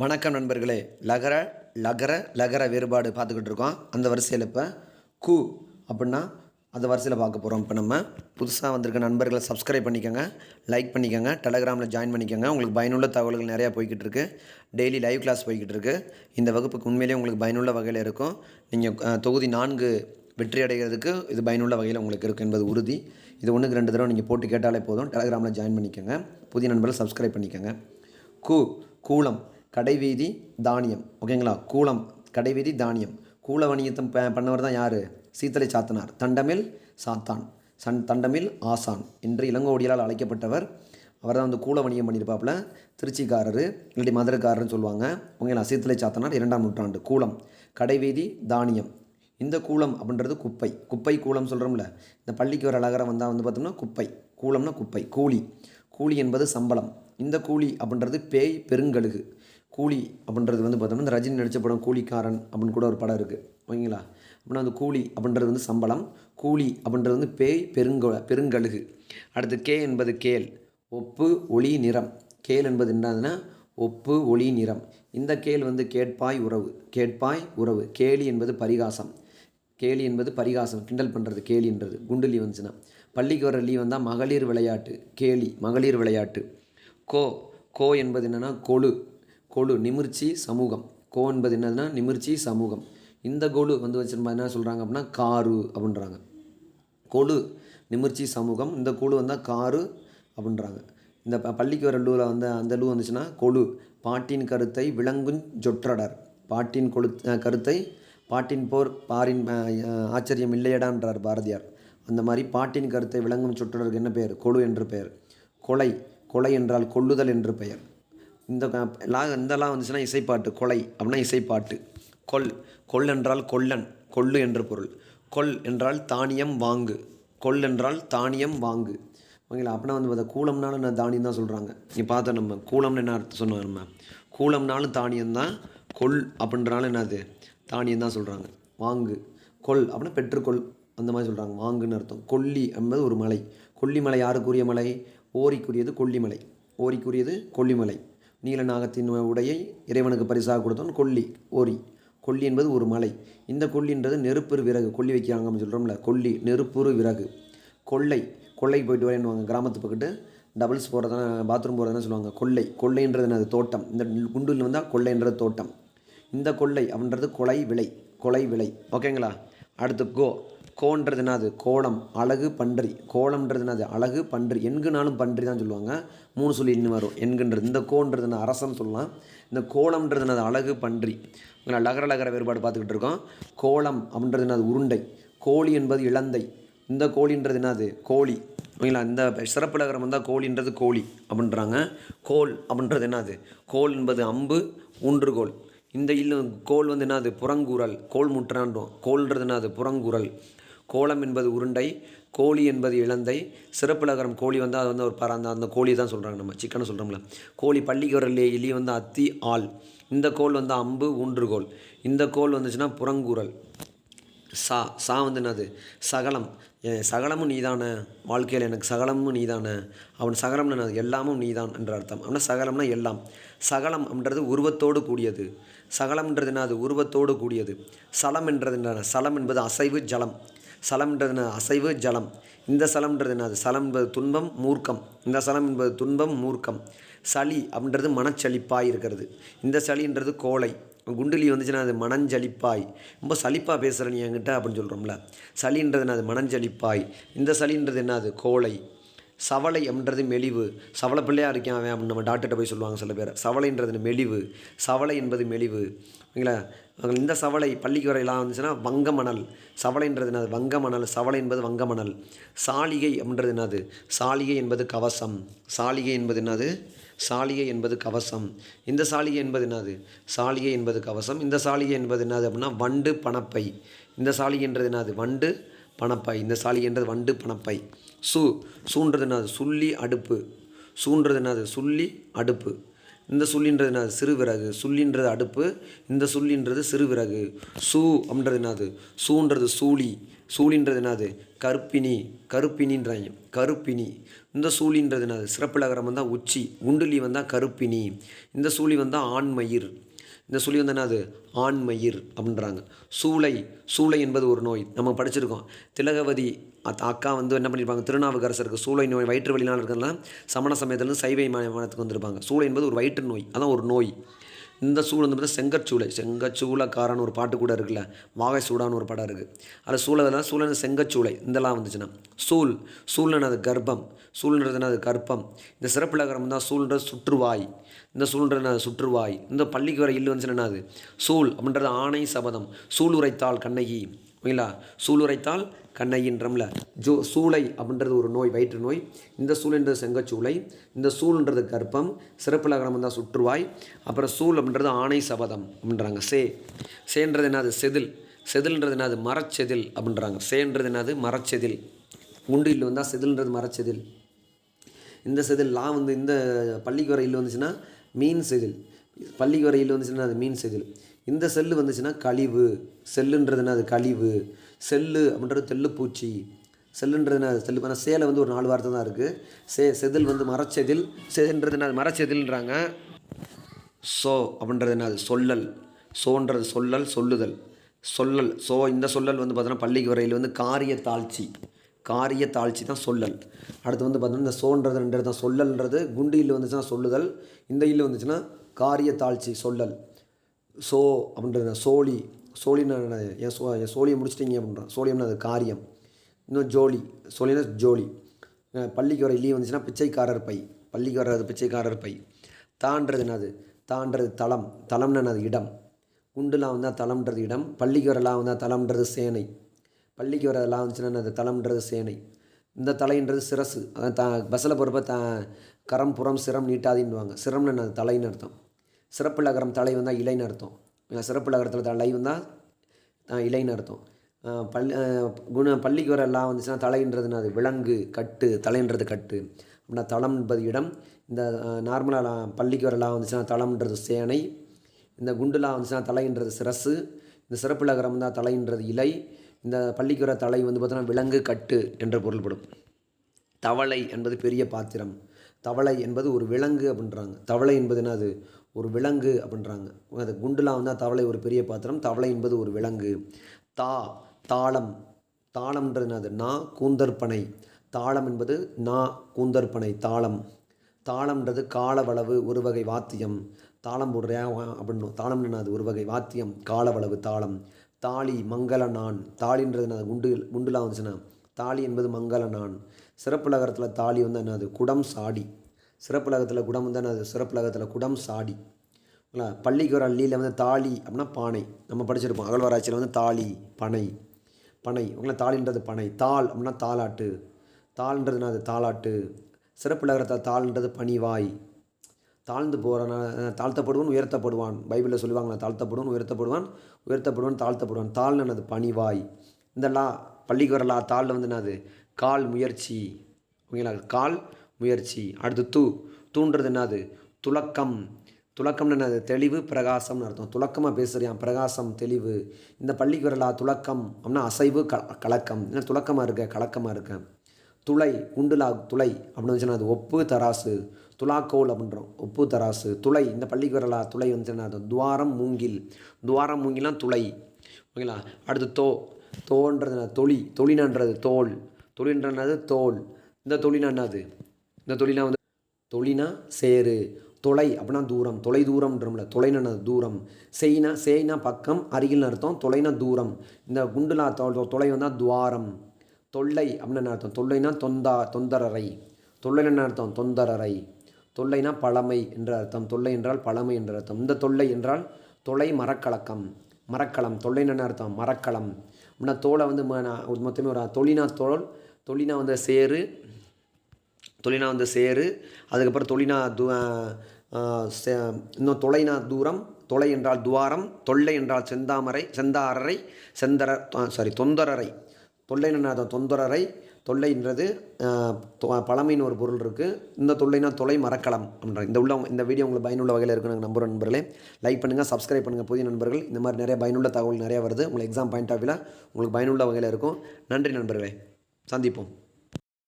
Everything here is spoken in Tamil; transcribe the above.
வணக்கம் நண்பர்களே. லகர லகர லகர வேறுபாடு பார்த்துக்கிட்டு இருக்கோம். அந்த வரிசையில் இப்போ கு அப்படின்னா அந்த வரிசையில் பார்க்க போகிறோம் இப்போ நம்ம புதுசாக வந்திருக்க நண்பர்களை சப்ஸ்கிரைப் பண்ணிக்கோங்க. லைக் பண்ணிக்கோங்க. டெலகிராமில் ஜாயின் பண்ணிக்கோங்க. உங்களுக்கு பயனுள்ள தகவல்கள் நிறையா போய்கிட்டு இருக்குது டெய்லி லைவ் கிளாஸ் போய்கிட்டு இருக்குது இந்த வகுப்புக்கு உண்மையிலேயே உங்களுக்கு பயனுள்ள வகையில் இருக்கும். நீங்கள் தொகுதி நான்கு வெற்றி அடைகிறதுக்கு இது பயனுள்ள வகையில் உங்களுக்கு இருக்கும் என்பது உறுதி. இது ஒன்றுக்கு ரெண்டு தடவை நீங்கள் போட்டு கேட்டாலே போதும். டெலகிராமில் ஜாயின் பண்ணிக்கோங்க. புதிய நண்பர்கள் சப்ஸ்கிரைப் பண்ணிக்கோங்க. கூ கூலம். கடைவீதி தானியம். ஓகேங்களா? கூலம் கடைவீதி தானியம். கூல வணிகத்தம் ப பண்ணவர் தான் யார்? சீத்தலை சாத்தனார். தண்டமில் சாத்தான். சன் தண்டமில் ஆசான் என்று இளங்கோடியால் அழைக்கப்பட்டவர். அவர் தான் வந்து கூல வணிகம் பண்ணியிருப்பாப்புல. திருச்சிக்காரரு இல்லாட்டி மதுரைக்காரர்னு சொல்லுவாங்க. ஓகேங்களா? சீத்தலை சாத்தனார் இரண்டாம் நூற்றாண்டு. கூலம் கடைவீதி தானியம். இந்த கூலம் அப்படின்றது குப்பை. குப்பை கூலம் சொல்கிறோம்ல இந்த பள்ளிக்கு வர அழகரம் வந்தால் வந்து பார்த்தோம்னா குப்பை. கூலம்னா குப்பை. கூலி. கூலி என்பது சம்பளம். இந்த கூலி அப்படின்றது பேய் பெருங்கழுகு. கூலி அப்படின்றது வந்து பார்த்தோம்னா இந்த ரஜினி நடித்த படம் கூலிக்காரன் அப்படின்னு கூட ஒரு படம் இருக்குது ஓகேங்களா? அப்படின்னா அந்த கூலி அப்படின்றது வந்து சம்பளம். கூலி அப்படின்றது வந்து பேய் பெருங்கொ பெருங்கழுகு. அடுத்து கே என்பது கேல் ஒப்பு ஒளி நிறம். கேல் என்பது என்னதுன்னா ஒப்பு ஒளி நிறம். இந்த கேள் வந்து கேட்பாய் உறவு. கேட்பாய் உறவு. கேலி என்பது பரிகாசம். கேலி என்பது பரிகாசம். கிண்டல் பண்ணுறது கேலின்றது குண்டுலி வந்துச்சுன்னா. பள்ளிக்கு வர லீவ் வந்தால் மகளிர் விளையாட்டு. கேலி மகளிர் விளையாட்டு. கோ கோ என்பது என்னென்னா கொழு கொழு நிமிர்ச்சி சமூகம். கோ என்பது என்னதுன்னா நிமிர்ச்சி சமூகம். இந்த கொழு வந்து வச்சிருப்பா என்ன சொல்கிறாங்க அப்படின்னா காரு அப்படின்றாங்க. கொழு நிமிர்ச்சி சமூகம். இந்த குழு வந்தால் காரு அப்படின்றாங்க. இந்த ப- பள்ளிக்கு வர லூவில் வந்து அந்த லூ வந்துச்சுன்னா கொழு பாட்டின் கருத்தை விளங்குஞ் சொற்றடர். பாட்டின் கொழு கருத்தை பாட்டின் போர் பாரின் ஆச்சரியம் இல்லையடான்றார் பாரதியார். அந்த மாதிரி பாட்டின் கருத்தை விளங்கும் சொற்றொடருக்கு என்ன பெயர்? கொழு என்று பெயர். கொலை கொலை என்றால் கொள்ளுதல் என்று பெயர். இந்த லா இந்த லா வந்துச்சுன்னா இசைப்பாட்டு கொலை அப்படின்னா இசைப்பாட்டு. கொல் கொல் என்றால் கொல்லன் கொள்ளு என்று பொருள். கொல் என்றால் தானியம் வாங்கு. கொல் என்றால் தானியம் வாங்கு. ஓகேங்களா? அப்படின்னா வந்து பார்த்தா கூலம்னாலும் நான் தானியம் தான் சொல்கிறாங்க நீ பார்த்தோம் நம்ம கூலம்னு என்ன அர்த்தம் சொன்னோம் நம்ம? கூலம்னாலும் தானியம் தான் கொல் அப்படின்றனாலும் என்னது? தானியம் தான் சொல்கிறாங்க வாங்கு. கொல் அப்படின்னா பெற்றுக்கொள். அந்த மாதிரி சொல்கிறாங்க வாங்குன்னு அர்த்தம். கொல்லி என்பது ஒரு மலை. கொல்லிமலை யாருக்குரிய மலை? ஓரிக்குரியது கொல்லிமலை. ஓரிக்குரியது கொல்லிமலை. நீலநாகத்தின் உடையை இறைவனுக்கு பரிசாக கொடுத்தோம் கொல்லி ஓரி. கொல்லி என்பது ஒரு மலை. இந்த கொல்லின்றது நெருப்புறு விறகு. கொல்லி வைக்கிறாங்க அப்படின்னு சொல்கிறோம்ல கொல்லி நெருப்புறு விறகு. கொள்ளை. கொள்ளை போயிட்டு வரேன்னுவாங்க கிராமத்து பக்கத்து டபுள்ஸ் போகிறதுனா பாத்ரூம் போகிறதுனா சொல்லுவாங்க. கொள்ளை. கொள்ளைன்றது என்னது? தோட்டம். இந்த குண்டில் வந்தால் கொள்ளைன்றது தோட்டம். இந்த கொள்ளை அப்படின்றது கொலை விலை. கொலை விலை. ஓகேங்களா? அடுத்து கோ கோன்றது என்னது கோலம் அழகு பன்றி. கோலம்ன்றது என்னது அழகு பன்றி. எண்குனாலும் பன்றி தான் சொல்லுவாங்க. மூணு சொல்லி இன்னும் வரும். எண்குன்றது இந்த கோன்றது என்ன அரசன் சொல்லலாம். இந்த கோலம்ன்றது என்னது அழகு பன்றி. லகர லகர வேறுபாடு பார்த்துக்கிட்டு இருக்கோம். கோலம் அப்படின்றது என்னது உருண்டை. கோழி என்பது இளந்தை. இந்த கோழின்றது என்னது கோழி. ஓகேங்களா? இந்த சிறப்பு லகரம் வந்தால் கோழின்றது கோழி அப்படின்றாங்க. கோல் அப்படின்றது என்னது கோல் என்பது அம்பு ஊன்றுகோல் இந்த இல்லு கோல் வந்து என்னது புறங்கூறல். கோல் முற்றான்றோம் கோல்ன்றது என்னது புறங்கூறல். கோலம் என்பது உருண்டை கோழி என்பது இழந்தை சிறப்பிலகரம் கோழி வந்தால் அது வந்து ஒரு பற அந்த அந்த கோழி தான் சொல்கிறாங்க நம்ம சிக்கனை சொல்கிறோம்ல கோழி பள்ளிக்கு வர எலி வந்து அத்தி ஆள். இந்த கோல் வந்து அம்பு ஊன்றுகோல் இந்த கோல் வந்துச்சுன்னா புறங்கூரல் சா சா வந்து என்னது? சகலம். சகலமும் நீதானே? வாழ்க்கையில் எனக்கு சகலமும் நீதானே? அவன் சகலம்னு என்னது? எல்லாமும் நீதான் என்ற அர்த்தம். அப்படின்னா சகலம்னா எல்லாம். சகலம் அப்படின்றது உருவத்தோடு கூடியது. சகலம்ன்றது என்னது? உருவத்தோடு கூடியது. சலம் என்றது என்ன சலம் என்பது அசைவு ஜலம். சலம்ன்றது அசைவு ஜலம். இந்த சலம்ன்றது என்னது சலம் என்பது துன்பம் மூர்க்கம். இந்த சலம் என்பது துன்பம் மூர்க்கம். சளி அப்படின்றது மனச்சலிப்பாய் இருக்கிறது. இந்த சளின்றது கோலை குண்டுலி வந்துச்சுன்னா அது மனஞ்சலிப்பாய் ரொம்ப சலிப்பாக பேசுகிற நீ என்கிட்ட அப்படின்னு சொல்கிறோம்ல சளின்றது என்னது மனஞ்சலிப்பாய் இந்த சளின்றது என்னது கோலை சவளை அப்படின்றது மெலிவு. சவளை பிள்ளையா இருக்கேன் அவன் அப்படின்னு நம்ம டாக்டர்கிட்ட போய் சொல்லுவாங்க சில பேர். சவளைன்றது மெலிவு. சவளை என்பது மெலிவு. ஓகேங்களா? இந்த சவளை பள்ளிக்கு வரையெல்லாம் வந்துச்சுன்னா வங்கமணல். சவளைன்றது என்னது? வங்கமணல். சவளை என்பது வங்கமணல். சாலிகை அப்படின்றது என்னது? சாலிகை என்பது கவசம். சாலிகை என்பது என்னது? சாலிகை என்பது கவசம். இந்த சாலிகை என்பது என்னது? சாலிகை என்பது கவசம். இந்த சாலிகை என்பது என்னது அப்படின்னா வண்டு பணப்பை. இந்த சாலிகைன்றது என்னது? வண்டு பணப்பை. இந்த சாலிகின்றது வண்டு பணப்பை. சு சூன்றது என்னது சுள்ளி அடுப்பு. சூன்றது என்னது சுள்ளி அடுப்பு. இந்த சுள்ளின்றது என்னது சிறுவிறகு. சுள்ளின்றது அடுப்பு. இந்த சுள்ளின்றது சிறுவிறகு. சூ அப்படின்றது என்னது சூன்றது சூழி சூழின்றது என்னது கருப்பினி கருப்பினின்றாங்க கருப்பினி இந்த சூழின்றது என்னது சிறப்பிலகரம் வந்தால் உச்சி. உண்டுலி வந்தால் கருப்பினி இந்த சூழி வந்தால் ஆண்மயிர். இந்த சுழி வந்து என்னது? ஆண்மயிர் அப்படின்றாங்க. சூளை சூளை என்பது ஒரு நோய். நம்ம படிச்சிருக்கோம். திலகவதி அத் அக்கா வந்து என்ன பண்ணியிருப்பாங்க திருநாவுக்கரசருக்கு சூளை நோய் வயிற்று வலினால் இருக்கிறதுலாம் சமண சமயத்துலேருந்து சைவை மாநிலத்துக்கு வந்திருப்பாங்க. சூளை என்பது ஒரு வயிற்று நோய். அதான் ஒரு நோய். இந்த சூழ் வந்து பார்த்தா செங்கச்சூளை செங்கச்சூளக்காரன் ஒரு பாட்டு கூட இருக்குல்ல வாகை சூடான்னு ஒரு படம் இருக்குது அதில் சூழலாம் சூழல் செங்கச்சூளை இதெல்லாம் வந்துச்சுன்னா. சூழ் சூழ்னது கர்ப்பம் சூழ்ன்றது அது கர்ப்பம். இந்த சிறப்பிலகரம் தான் சூழ்ன்றது சுற்றுவாய் இந்த சூழ்ன்றது சுற்றுவாய். இந்த பள்ளிக்கு வர இல்லு வந்துச்சுன்னா அது சூழ் அப்படின்றது ஆணை சபதம் சூள் உரைத்தாள் கண்ணகி. ஓகேங்களா சூளுரைத்தால் உரைத்தால் கண்ணகின்றம்ல ஜோ சூளை அப்படின்றது ஒரு நோய் வயிற்று நோய். இந்த சூழ்ன்றது செங்கச்சூளை. இந்த சூழ்ன்றது கர்ப்பம். சிறப்பு லகனம் தான் சுற்றுவாய். அப்புறம் சூள் அப்படின்றது ஆணை சபதம் அப்படின்றாங்க. சே. சேன்றது என்னது? செதில். செதில்ன்றது என்னது? மரச்செதில் அப்படின்றாங்க. சேன்றது என்னது? மரச்செதில். குண்டு இல்லை வந்தால் செதில்ன்றது மரச்செதில். இந்த செதில் லா வந்து இந்த பள்ளிக்கு வர இல்லை வந்துச்சுன்னா மீன் செதில். பள்ளிக்கு வர இல்லை வந்துச்சுன்னா அது மீன் செதில். இந்த செல்லு வந்துச்சுன்னா கழிவு. செல்லுன்றதுனா அது கழிவு. செல்லு அப்படின்றது தெல்லுப்பூச்சி. செல்லுன்றதுனா செல்லு பண்ண சேலை வந்து ஒரு நாலு வார்த்தை தான் இருக்குது சே செதில் வந்து மரச்செதில். செதுன்றதுனா அது மரச்செதில்ன்றாங்க. சோ அப்படின்றது என்னது சொல்லல். சோன்றது சொல்லல் சொல்லுதல். சொல்லல். சோ இந்த சொல்லல் வந்து பார்த்தோன்னா பள்ளிக்கு வரையில் வந்து காரிய தாழ்ச்சி. காரிய தாழ்ச்சி தான் சொல்லல். அடுத்து வந்து பார்த்தோன்னா இந்த சோன்றது ரெண்டு தான். சொல்லல்ன்றது குண்டு இல்லு வந்துச்சுன்னா சொல்லுதல். இந்த இல்லு வந்துச்சுன்னா காரிய தாழ்ச்சி சொல்லல். சோ அப்படின்றது சோழி சோழின்னா என்னது? என் சோ என் சோழியை முடிச்சிட்டிங்க அப்படின்றான் சோழியம்னா அது காரியம். இன்னும் ஜோலி. சோழினா ஜோலி. பள்ளிக்கு வர லீவ் வந்துச்சுன்னா பிச்சைக்காரர் பை. பள்ளிக்கு வர்றது பிச்சைக்காரர் பை. தான்றது என்னது? தான்றது தளம். தளம்னு என்னது? இடம். குண்டுலாம் வந்தால் தளம்ன்றது இடம். பள்ளிக்கு வரலாம் வந்தால் தளம்ன்றது சேனை. பள்ளிக்கு வரலாம் வந்துச்சுன்னா என்னது? தளம்ன்றது சேனை. இந்த தலைன்றது சிரசு. அதான் த பஸ்ஸில் போகிறப்ப த கரம் புறம் சிரம் நீட்டாதின்னுவாங்க. சிரம்னு என்னது? தலைன்னு அர்த்தம். சிறப்பிலகரம் தலை வந்தால் இலைன்னு அர்த்தம் சிறப்பு லகரத்தில் தலை வந்தால் அஹ் இலைன்னு அர்த்தம் பள்ளி குண பள்ளிக்கு வர எல்லாம் வந்துச்சுன்னா தலைன்றது அது விலங்கு கட்டு தலைன்றது கட்டு. அப்படின்னா தளம் என்பது இடம். இந்த நார்மலாக பள்ளிக்கு வரலாம் வந்துச்சுன்னா தளம்ன்றது சேனை. இந்த குண்டுலாம் வந்துச்சுன்னா தலைன்றது சிரசு. இந்த சிறப்பிலகரம் தான் தலைன்றது இலை. இந்த பள்ளிக்கு வர தலை வந்து பார்த்தோன்னா விலங்கு கட்டு என்று பொருள்படும். தவளை என்பது பெரிய பாத்திரம். தவளை என்பது ஒரு விலங்கு அப்படின்றாங்க. தவளை என்பது என்னது? ஒரு விலங்கு அப்படின்றாங்க. அது குண்டுலாம் வந்தால் தவளை ஒரு பெரிய பாத்திரம் தவளை என்பது ஒரு விலங்கு. தா தாளம். தாளம்ன்றது என்னது? நா கூந்தற்பனை. தாளம் என்பது நா கூந்தற்பனை தாளம். தாளம்ன்றது காலவளவு ஒரு வகை வாத்தியம். தாளம் போடுறியா? அப்படின்னு தாளம்னு என்னது ஒரு வகை வாத்தியம். காலவளவு தாளம். தாலி மங்கள நான். தாலின்றது என்னது? குண்டு குண்டுலாம் வந்துச்சுன்னா. தாலி என்பது மங்கள நான். சிறப்புலகரத்தில் தாலி வந்து என்னது? குடம் சாடி. சிறப்புலகத்தில் குடம் வந்து என்னது? சிறப்புலகத்தில் குடம் சாடி. ஓகேங்களா பள்ளிக்கு வர அள்ளியில் வந்து தாலி அப்படின்னா பானை. நம்ம படிச்சிருப்போம். அகழ்வாராய்ச்சியில் வந்து தாலி பனை. பனை. ஓகேங்களா தாலின்றது பனை. தாள் அப்படின்னா தாளாட்டு. தாள்ன்றது அது தாளாட்டு. சிறப்புலகரத்தில் தாள்ன்றது பனிவாய் தாழ்ந்து போகிறான் தாழ்த்தப்படுவான் உயர்த்தப்படுவான். பைபிளில் சொல்லுவாங்களா தாழ்த்தப்படுவான் உயர்த்தப்படுவான் உயர்த்தப்படுவான் தாழ்த்தப்படுவான். தாழ்னு என்னது? பணிவாய். இந்த லா பள்ளிக்கு வர லா தாளில் வந்து என்னது? கால் முயற்சி. ஓகேங்களா? கால் முயற்சி. அடுத்து தூ. தூன்றது என்னது? துலக்கம். துலக்கம்னு என்னது? தெளிவு பிரகாசம்னு அர்த்தம். துலக்கமாக பேசுகிறியான் பிரகாசம் தெளிவு. இந்த பள்ளிக்கு வரலா? துலக்கம். அப்படின்னா அசைவு க கலக்கம். என்ன துலக்கமாக இருக்க? கலக்கமாக இருக்க. துளை குண்டுலா துளை அப்படின்னு வந்துச்சுன்னா அது ஒப்பு தராசு. துலாக்கோல் அப்படின்றோம். ஒப்பு தராசு. துளை இந்த பள்ளிக்கு வரலா? துளை வந்துச்சுன்னா அது துவாரம் மூங்கில். துவாரம் மூங்கிலாம் துளை. ஓகேங்களா? அடுத்து தோ. தோன்றது தொழி தொழினான்றது தொழினன்றது தோல். தொழின்றது தோல். இந்த தொழினா என்னது? இந்த தொழினா வந்து தொழினா சேரு தொலை அப்படின்னா தூரம் தொலை தூரம்ன்றோம்ல தொலைனா தூரம் செய்னா சேய்னா பக்கம் அருகில்னு அர்த்தம் தொலைனா தூரம் இந்த குண்டுலா தொலை வந்தால் துவாரம் தொல்லை அப்படின்னு என்ன அர்த்தம் தொல்லைனா தொந்தா தொந்தரறை தொல்லைன்னு என்ன அர்த்தம் தொந்தரறை தொல்லைனா பழமை என்ற அர்த்தம் தொல்லை என்றால் பழமை என்ற அர்த்தம் இந்த தொல்லை என்றால் தொலை மரக்கலக்கம் மரக்கலம் தொல்லைன்னு அர்த்தம் மரக்கலம் அப்படின்னா தோலை வந்து ம- நான் மொத்தமே ஒரு தொழினா தோல் தொழினா வந்து சேரு தொழினா வந்து சேரு அதுக்கப்புறம் தொழினா து இன்னும் தொலைனா தூரம் தொலை என்றால் துவாரம் தொல்லை என்றால் செந்தாமரை செந்தாரரை செந்தர சாரி தொந்தரரை. தொல்லைன்னு தொந்தரரை. தொல்லைன்றது தொ- பழமைன்னு ஒரு பொருள் இருக்குது இந்த தொல்லைனா தொலை மரக்கலம் அப்படின்ற இந்த உள்ள இந்த வீடியோ உங்களுக்கு பயனுள்ள வகையில் இருக்கும் நாங்கள் நம்புகிறோம் நண்பர்களே. லைக் பண்ணுங்கள் சப்ஸ்கிரைப் பண்ணுங்கள் புதிய நண்பர்கள். இந்த மாதிரி நிறைய பயனுள்ள தகவல் நிறையா வருது. உங்களுக்கு எக்ஸாம் பாயிண்ட் ஆஃப் வியூவில் உங்களுக்கு பயனுள்ள வகையில் இருக்கும். நன்றி நண்பர்களே. சந்திப்போம்.